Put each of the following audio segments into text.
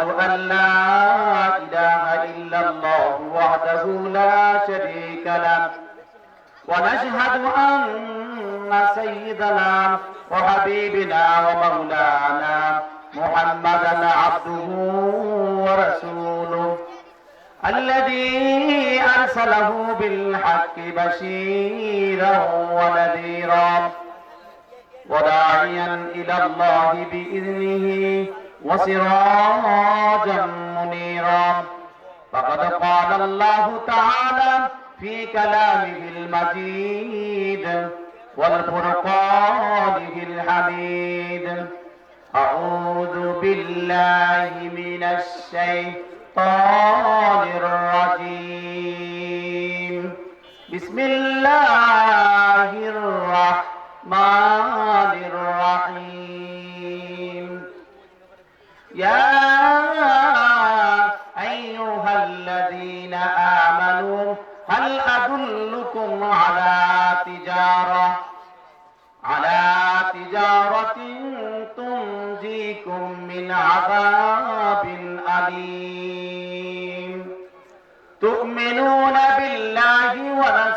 ونشهد أن لا إله إلا الله وحده لا شريك له. ونشهد أن سيدنا وحبيبنا ومولانا محمدا عبده ورسوله. الذي أرسله بالحق بشيرا ونذيرا. وداعيا إلى الله بإذنه. وسراجا منيرا. فقد قال الله تعالى في كلامه المجيد والفرقانه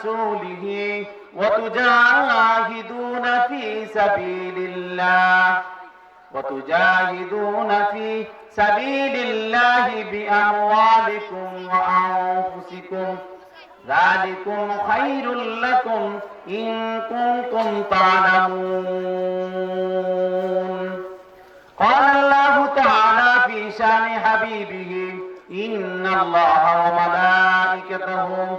ورسوله وتجاهدون في سبيل الله وتجاهدون في سبيل الله بأموالكم وأنفسكم ذلكم خير لكم إن كنتم تعلمون قال الله تعالى في شان حبيبه إن الله وملائكته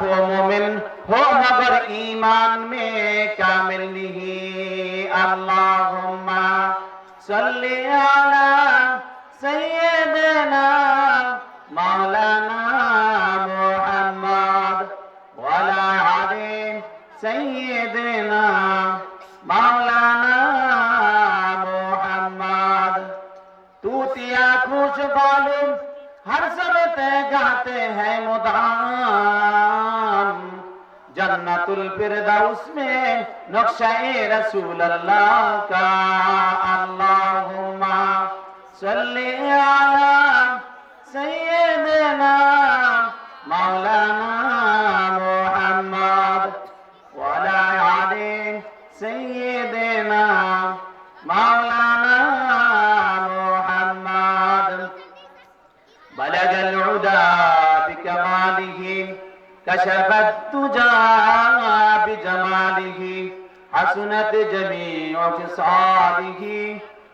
लाखों मोमिन हो मगर ईमान में कामिल नहीं अल्लाहुम्मा सल्ली अला सय्यदना मौलाना मुहम्मद वला अली सय्यदना मौलाना मुहम्मद तूतिया खुश बालू हर समय गाते हैं मुदाम जन्नतुल फिरदौस में नक्शा रसूल अल्लाह का अल्लाहुम्मा सल्ली अला सय्यदना मौलाना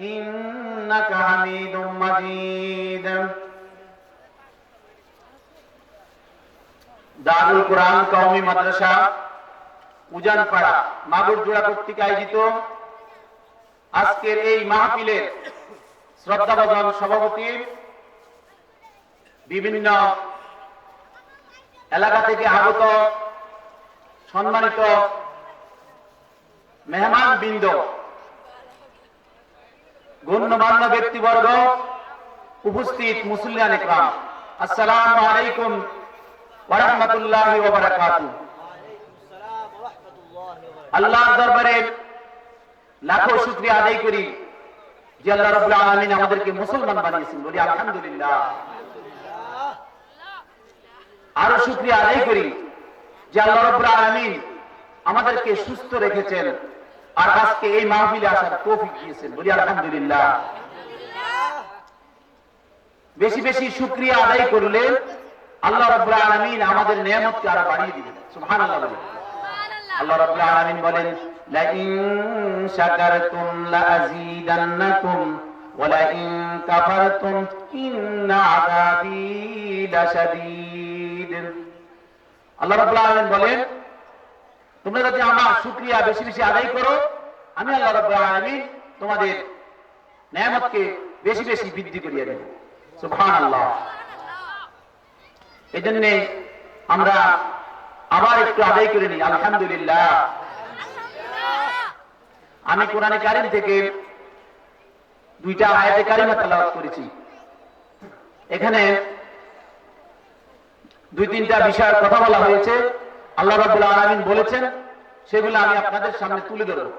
إنك حميد مجيد দারুল কোরআন কওমি মাদ্রাসা উজানপাড়া মাগুরজোড়া কর্তৃক আয়োজিত আজকের এই মাহফিলের শ্রদ্ধাভাজন সভাপতি বিভিন্ন এলাকা থেকে আগত সম্মানিত মেহমান বৃন্দ গণ্যমান্য ব্যক্তিবর্গ উপস্থিত মুসলিয়ান আলাইকুম আরও শুকরিয়া আদায় করি যে আল্লাহ রাব্বুল আমাদেরকে সুস্থ রেখেছেন। আর আজকে এই মাহফিলে আসার তৌফিক দিয়েছেন বলি, আলহামদুলিল্লাহ। বেশি বেশি শুকরিয়া আদায় করলে আল্লাহ রাব্বুল আলামিন আমাদের নিয়ামতকে আরও বাড়িয়ে দিবেন। সুবহানাল্লাহ বলি আল্লাহ রাব্বুল আলামিন বলেন লা ইন শাকারতুম লা ওয়া লা ইন কাফারতুম ইন্না আযাবি লাশাদীদ। আল্লাহ রাব্বুল আলামিন বলেন তোমরা যদি আমার শুকরিয়া বেশি বেশি আদায় করো, আমি আল্লাহ আলামিন তোমাদের নিয়ামতকে বেশি বেশি বৃদ্ধি করিয়ে দেব। এই আমরা আবার একটু আদায় করে নিই, আলহামদুলিল্লাহ। আমি কোরআনে কারিম থেকে দুইটা আয়াতে কারিমা তেলাওয়াত করেছি। এখানে দুই তিনটা বিষয়ের কথা বলা হয়েছে। আল্লাহ রাব্বুল আলামিন বলেছেন, সেগুলো আমি আপনাদের সামনে তুলে ধরব।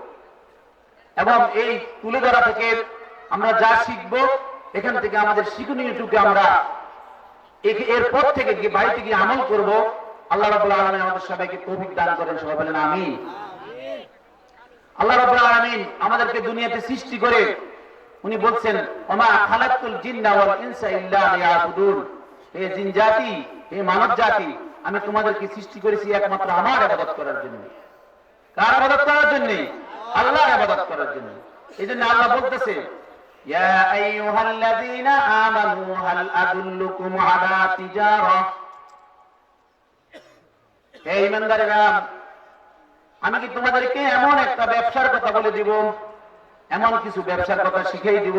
এবং এই তুলে ধরা থেকে আমরা যা শিখব, এখান থেকে আমাদের শিক্ষণীয়টুকু আমরা এরপর থেকে বাড়িতে গিয়ে আমল করব। আল্লাহ রাব্বুল আলামিন আমাদের সবাইকে তৌফিক দান করেন, সবাই বলেন আমিন। আল্লাহ রাব্বুল আলামিন আমাদেরকে দুনিয়াতে সৃষ্টি করে, উনি বলছেন, ওমা খালাকতুল জিন্না ওয়াল ইনসা ইল্লা লিয়াবুদুন। হে জিন জাতি, হে মানব জাতি আমি তোমাদেরকে সৃষ্টি করেছি একমাত্র আমার ইবাদত করার জন্য। কার ইবাদত করার জন্য? আল্লাহর ইবাদত করার জন্য। এজন্য আল্লাহ বলতেছে আমি কি তোমাদেরকে এমন একটা ব্যবসার কথা বলে দিব? এমন কিছু ব্যবসার কথা শিখিয়ে দিব?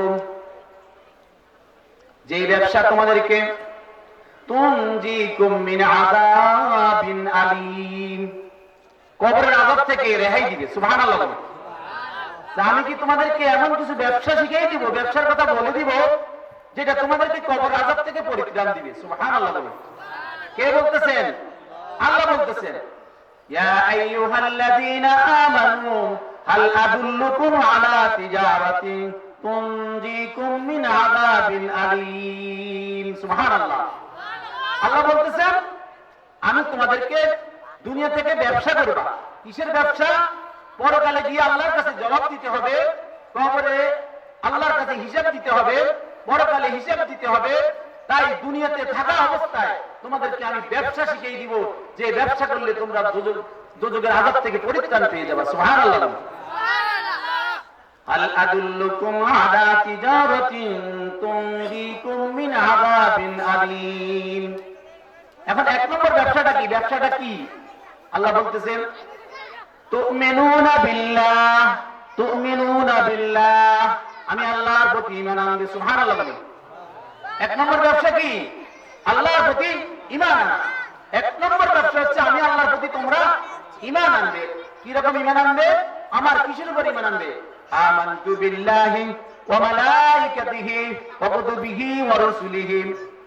যে ব্যবসা তোমাদেরকে আলীম। আমি কি বলতেছেন? আল্লাহ বলতেছেন ইয়া আইয়ুহাল্লাযীনা আমানু হাল আল্লাহ বলতেছেন আমি তোমাদেরকে দুনিয়া থেকে ব্যবসা করবা কিসের ব্যবসা পরকালে গিয়ে আল্লাহর কাছে জবাব দিতে হবে কবরে আল্লাহর কাছে হিসাব দিতে হবে পরকালে হিসাব দিতে হবে তাই দুনিয়াতে থাকা অবস্থায় তোমাদেরকে আমি ব্যবসা শিখিয়ে দিব যে ব্যবসা করলে তোমরা দুজক- দুজকের আঘাত থেকে পরিত্রাণ পেয়ে যাবা সুবহানাল্লাহ هل أدلكم على تجارة تنجيكم من عذاب أليم এখন এক নম্বর ব্যবসাটা কি? ব্যবসাটা কি? আল্লাহ বলতেছেন, তুমিনুনা বিল্লাহ তুমিনুনা বিল্লাহ। আমি আল্লাহর প্রতি ঈমান আনবে, সুবহানাল্লাহ বলে এক নম্বর ব্যবসা কি? আল্লাহর প্রতি ঈমান আনা এক নম্বর ব্যবসা হচ্ছে, আমি আল্লাহর প্রতি তোমরা ঈমান আনবে। কি রকম ঈমান আনবে? আমার কিসের উপর ঈমান আনবে? আমানতু বিল্লাহি ওয়া মালাইকাতিহি ওয়া কুতুবিহি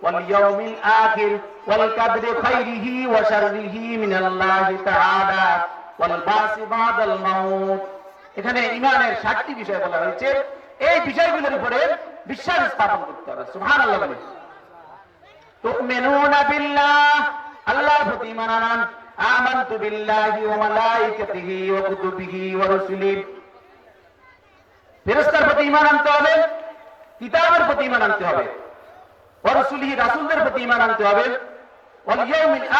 ওয়াল ইয়াউমিল আখির ওয়াল কদরি খাইরিহি ওয়া শাররিহি মিনাল্লাহি তাআলা ওয়াল বাসি বাদাল মাউত এখানে ঈমানের 60টি বিষয় বলা হয়েছে এই বিষয়গুলোর উপরে বিশ্বাস স্থাপন করতে হবে সুবহানাল্লাহ বলে تؤمنون بالله الله প্রতি ঈমান আনান আমানতু বিল্লাহি ওয়া মালাইকাতিহি ওয়া কুতুবিহি ওয়া রুসুলিহি ফেরেশতার প্রতি ঈমান আনতে হবে কিতাবের প্রতি ঈমান আনতে হবে ওয়া রুসুলিহি রাসূলদের প্রতি আনতে হবে।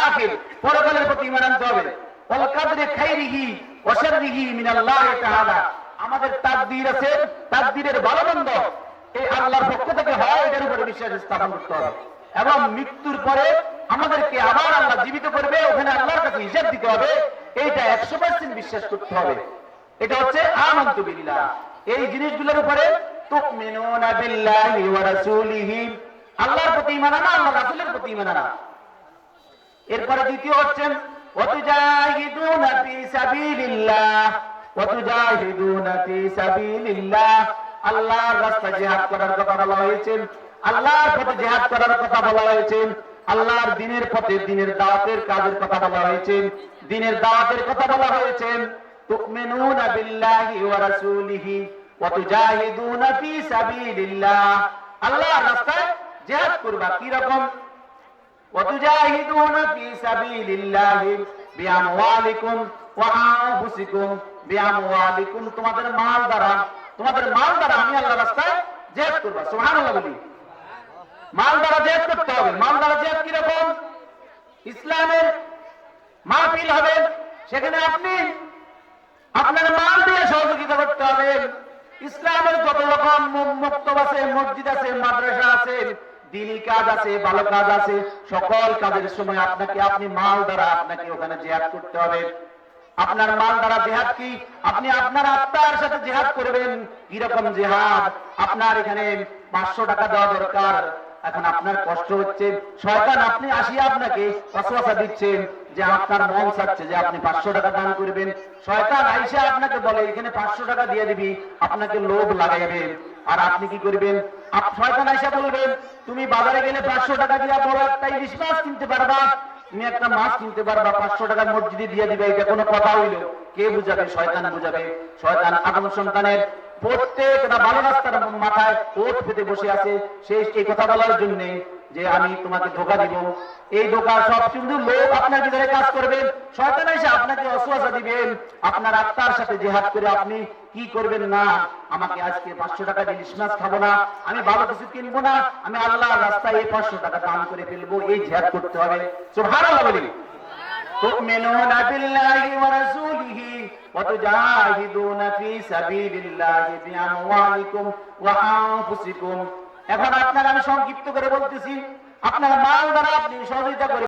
আখির পরকালের প্রতি আনতে হবে। ওয়াল খাইরিহি ওয়া শাররিহি মিনাল্লাহি তাআলা আমাদের তাকদীর আছে, তাকদীরের এই আল্লাহর পক্ষ থেকে হয়, এটার উপরে বিশ্বাস স্থাপন করতে হবে। এবং মৃত্যুর পরে আমাদেরকে আবার আল্লাহ জীবিত করবে, ওখানে আল্লাহর কাছে হিসাব দিতে হবে। এইটা একশো পার্সেন্ট বিশ্বাস করতে হবে। এটা হচ্ছে আমন্তু বিল্লাহ। এই জিনিসগুলোর উপরে তুমিনুনা বিল্লাহি ওয়া রাসূলিহি আল্লাহর প্রতি ঈমান আনা, আল্লাহর রাসূলের প্রতি ঈমান আনা। এরপরে দ্বিতীয় হচ্ছেন, ওয়াতুজাহিদুনা ফি সাবিলিল্লাহ ওয়াতুজাহিদুনা ফি সাবিলিল্লাহ আল্লাহর রাস্তায় জিহাদ করার কথা বলা হয়েছে, আল্লাহর পথে জিহাদ করার কথা বলা হয়েছে, আল্লাহর দিনের পথে দিনের দাওয়াতের কাজের কথা বলা হয়েছে, দিনের দাওয়াতের কথা বলা হয়েছে, তুমিনুনা আল্লাহর রাস্তায় জিহাদ করবা কি রকম وتجاهدون في سبيل الله বিআমওয়ালিকুম ওয়া আনফুসিকুম বিআমওয়ালিকুম তোমাদের মাল দ্বারা তোমাদের মাল দ্বারা আমি আল্লাহর রাস্তায় জিহাদ করবা সুবহানাল্লাহ বলি মাল দ্বারা জিহাদ করতে হবে মাল দ্বারা জিহাদ কি রকম ইসলামের মাহফিল হবে সেখানে আপনি আপনার মাল দিয়ে সহযোগিতা করতে হবে ইসলামের যত রকম ম- মক্তব আছে মসজিদ আছে মাদ্রাসা আছে দিনী কাজ আছে, ভালো কাজ আছে, সকল কাজের সময় আপনাকে, আপনি মাল দ্বারা আপনাকে ওখানে জেহাদ করতে হবে। আপনার মাল দ্বারা জেহাদ কি? আপনি আপনার আত্মার সাথে জেহাদ করবেন। কীরকম জেহাদ? আপনার এখানে পাঁচশো টাকা দেওয়া দরকার। এখন আপনার কষ্ট হচ্ছে। শয়তান, আপনি আসিয়া আপনাকে অসুয়াশা দিচ্ছেন যে আপনার মন চাচ্ছে যে আপনি পাঁচশো টাকা দান করবেন। শয়তান আইসা আপনাকে বলে, এখানে পাঁচশো টাকা দিয়ে দিবি, আপনাকে লোভ লাগাইবে। আর আপনি কি করবেন? বলবেন তুমি বাজারে গেলে পাঁচশো টাকা দিয়া বড় একটা ইলিশ মাছ কিনতে পারবা। তুমি একটা মাছ কিনতে পারবা, পাঁচশো টাকা মসজিদে দিয়ে দিবে, এটা কোনো কথা হইল। কে বুঝাবে? শয়তান বুঝাবে। শয়তান সন্তানের প্রত্যেকটা ভালো রাস্তার মাথায় ওট পেতে বসে আছে। সেই কথা বলার জন্য যে আমি তোমাকে ধোকা দিব এই ধোকা সব কিন্তু লোক আপনার ভিতরে কাজ করবেন শয়তান এসে আপনাকে অসুয়াশা দিবেন আপনার আত্মার সাথে জেহাদ করে আপনি কি করবেন না আমাকে আজকে পাঁচশো টাকা দিয়ে ইলিশ মাছ খাবো না আমি ভালো কিছু কিনবো না আমি আল্লাহর রাস্তায় এই পাঁচশো টাকা দান করে ফেলবো এই জেহাদ করতে হবে সুবহানাল্লাহ বলি تؤمنون بالله ورسوله وتجاهدون في سبيل الله بأموالكم وأنفسكم এখন আপনার আমি সংক্ষিপ্ত করে বলতেছি আপনার মাল দ্বারা আপনি সহযোগিতা করে